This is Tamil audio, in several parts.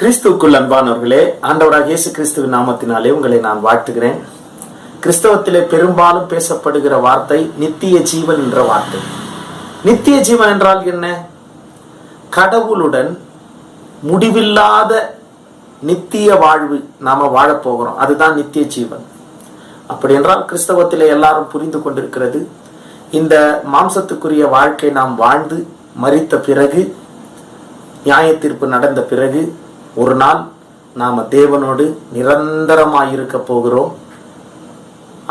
கிறிஸ்துவுக்குள் அன்பானவர்களே ஆண்டவராக இயேசு கிறிஸ்துவின் நாமத்தினாலே உங்களை நான் வாழ்த்துகிறேன். கிறிஸ்தவத்திலே பெரும்பாலும் பேசப்படுகிற வார்த்தை நித்திய ஜீவன் என்ற வார்த்தை. நித்திய ஜீவன் என்றால் என்ன? கடவுளுடன் முடிவில்லாத நித்திய வாழ்வு நாம வாழப்போகிறோம் அதுதான் நித்திய ஜீவன். அப்படி என்றால் கிறிஸ்தவத்திலே எல்லாரும் புரிந்து கொண்டிருக்கிறது. இந்த மாம்சத்துக்குரிய வாழ்க்கை நாம் வாழ்ந்து மறித்த பிறகு நியாய தீர்ப்பு நடந்த பிறகு ஒரு நாள் நாம் தேவனோடு நிரந்தரமாக இருக்க போகிறோம்.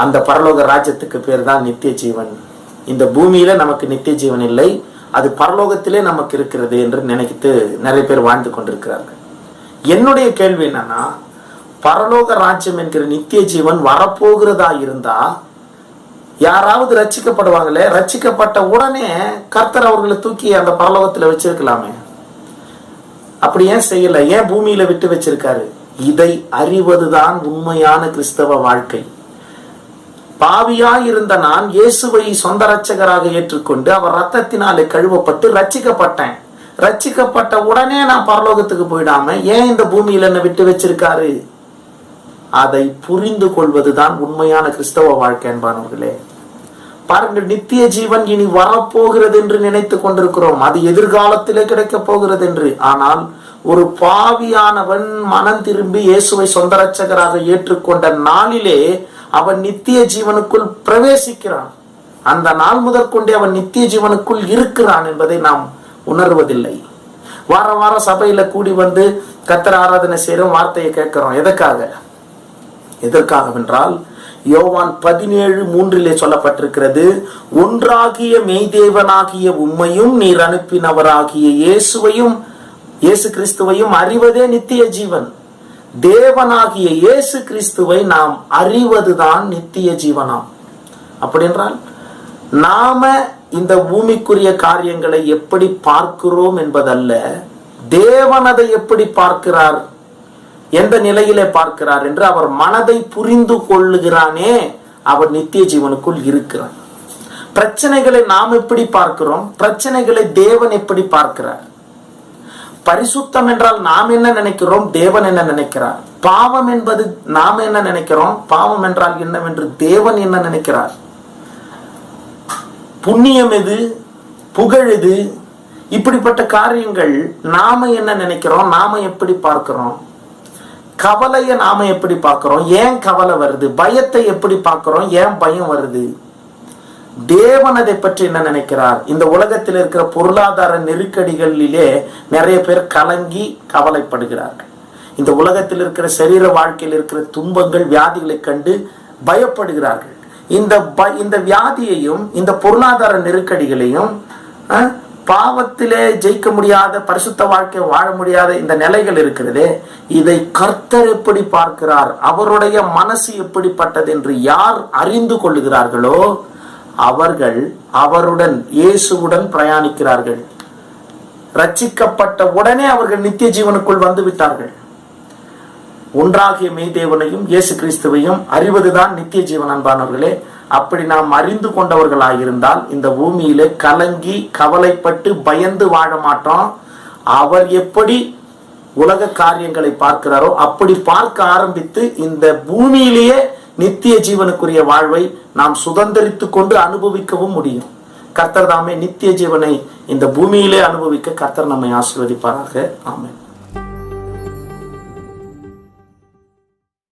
அந்த பரலோக ராஜ்யத்துக்கு பேர் தான் நித்திய ஜீவன் இந்த பூமியில நமக்கு நித்திய ஜீவன் இல்லை. அது பரலோகத்திலே நமக்கு இருக்கிறது என்று நினைத்து நிறைய பேர் வாழ்ந்து கொண்டிருக்கிறார்கள். என்னுடைய கேள்வி என்னன்னா பரலோக ராஜ்யம் என்கிற நித்திய ஜீவன் வரப்போகிறதா இருந்தா யாராவது ரச்சிக்கப்படுவாங்களே ரச்சிக்கப்பட்ட உடனே கர்த்தர் அவர்களை தூக்கி அந்த பரலோகத்தில் வச்சிருக்கலாமே. அப்படி ஏன் செய்யல? ஏன் பூமியில விட்டு வச்சிருக்காரு? இதை அறிவதுதான் உண்மையான கிறிஸ்தவ வாழ்க்கை. பாவியாய் இருந்த நான் இயேசுவை சொந்த ரட்சகராக ஏற்றுக்கொண்டு அவர் ரத்தத்தினாலே கழுவப்பட்டு ரட்சிக்கப்பட்டேன் ரட்சிக்கப்பட்ட உடனே நான் பரலோகத்துக்கு போயிடாம ஏன் இந்த பூமியில என்ன விட்டு வச்சிருக்காரு? அதை புரிந்து கொள்வதுதான் உண்மையான கிறிஸ்தவ வாழ்க்கை என்பானவர்களே பாருங்கள் நித்திய ஜீவன் இனி வரப்போகிறது என்று நினைத்து கொண்டிருக்கிறோம். அது எதிர்காலத்திலே கிடைக்கப் போகிறது என்று. ஆனால் ஒரு பாவியானவன் மனம் திரும்பி இயேசுவை சொந்த ரட்சகராக ஏற்றுக்கொண்ட நாளிலே அவன் நித்திய ஜீவனுக்குள் பிரவேசிக்கிறான். அந்த நாள் முதற்கொண்டே அவன் நித்திய ஜீவனுக்குள் இருக்கிறான் என்பதை நாம் உணர்வதில்லை. வார வாரம் சபையில கூடி வந்து கத்தர ஆராதனை செய்யறோம் வார்த்தையை கேட்கிறோம். எதற்காக? எதற்காக என்றால் யோவான் பதினேழு மூன்றிலே சொல்லப்பட்டிருக்கிறது ஒன்றாகிய மெய்தேவனாகிய உம்மையும் நீர் அனுப்பினவராகிய இயேசுவையும் இயேசு கிறிஸ்துவையும் அறிவதே நித்திய ஜீவன். தேவனாகிய இயேசு கிறிஸ்துவை நாம் அறிவதுதான் நித்திய ஜீவனாம். அப்படி என்றால் நாம இந்த பூமிக்குரிய காரியங்களை எப்படி பார்க்கிறோம் என்பதல்ல தேவன் அதை எப்படி பார்க்கிறார் எந்த நிலையிலே பார்க்கிறார் என்று அவர் மனதை புரிந்து கொள்ளுகிறானே அவர் நித்திய ஜீவனுக்குள் இருக்கிறார். பிரச்சனைகளை நாம் எப்படி பார்க்கிறோம்? பிரச்சனைகளை தேவன் எப்படி பார்க்கிறார்? பரிசுத்தம் என்றால் நாம் என்ன நினைக்கிறோம்? தேவன் என்ன நினைக்கிறார்? பாவம் என்பது நாம் என்ன நினைக்கிறோம்? பாவம் என்றால் என்னவென்று தேவன் என்ன நினைக்கிறார்? புண்ணியம் எது? புகழ் எது? இப்படிப்பட்ட காரியங்கள் நாம என்ன நினைக்கிறோம்? நாம எப்படி பார்க்கிறோம்? கவலையை நாம எப்படி பார்க்கிறோம்? ஏன் கவலை வருது? பயத்தை எப்படி பார்க்கிறோம்? ஏன் பயம் வருது? தேவன் அதை பற்றி என்ன நினைக்கிறார்? இந்த உலகத்தில் இருக்கிற பொருளாதார நெருக்கடிகளிலே நிறைய பேர் கலங்கி கவலைப்படுகிறார்கள். இந்த உலகத்தில் இருக்கிற சரீர வாழ்க்கையில் இருக்கிற துன்பங்கள் வியாதிகளை கண்டு பயப்படுகிறார்கள். இந்த ப இந்த வியாதியையும் இந்த பொருளாதார நெருக்கடிகளையும் பாவத்திலே ஜெயிக்க முடியாத பரிசுத்த வாழ்க்கை வாழ முடியாத இந்த நிலைகள் இருக்கிறது இதை கர்த்தர் எப்படி பார்க்கிறார்? அவருடைய மனசு எப்படிப்பட்டது என்று யார் அறிந்து கொள்ளுகிறார்களோ அவர்கள் அவருடன் இயேசுவுடன் பிரயாணிக்கிறார்கள். ரட்சிக்கப்பட்ட உடனே அவர்கள் நித்திய ஜீவனுக்குள் வந்து விட்டார்கள் ஒன்றாகிய மெய்தேவனையும் இயேசு கிறிஸ்துவையும் அறிவதுதான் நித்திய ஜீவன் அன்பானவர்களே. அப்படி நாம் அறிந்து கொண்டவர்களாயிருந்தால் இந்த பூமியிலே கலங்கி கவலைப்பட்டு பயந்து வாழ மாட்டோம். அவர் எப்படி உலக காரியங்களை பார்க்கிறாரோ அப்படி பார்க்க ஆரம்பித்து இந்த பூமியிலேயே நித்திய ஜீவனுக்குரிய வாழ்வை நாம் சுதந்திரித்து கொண்டு அனுபவிக்கவும் முடியும். கர்த்தர் தாமே நித்திய ஜீவனை இந்த பூமியிலே அனுபவிக்க கர்த்தர் நம்மை ஆசீர்வதிப்பாராக. ஆமென்.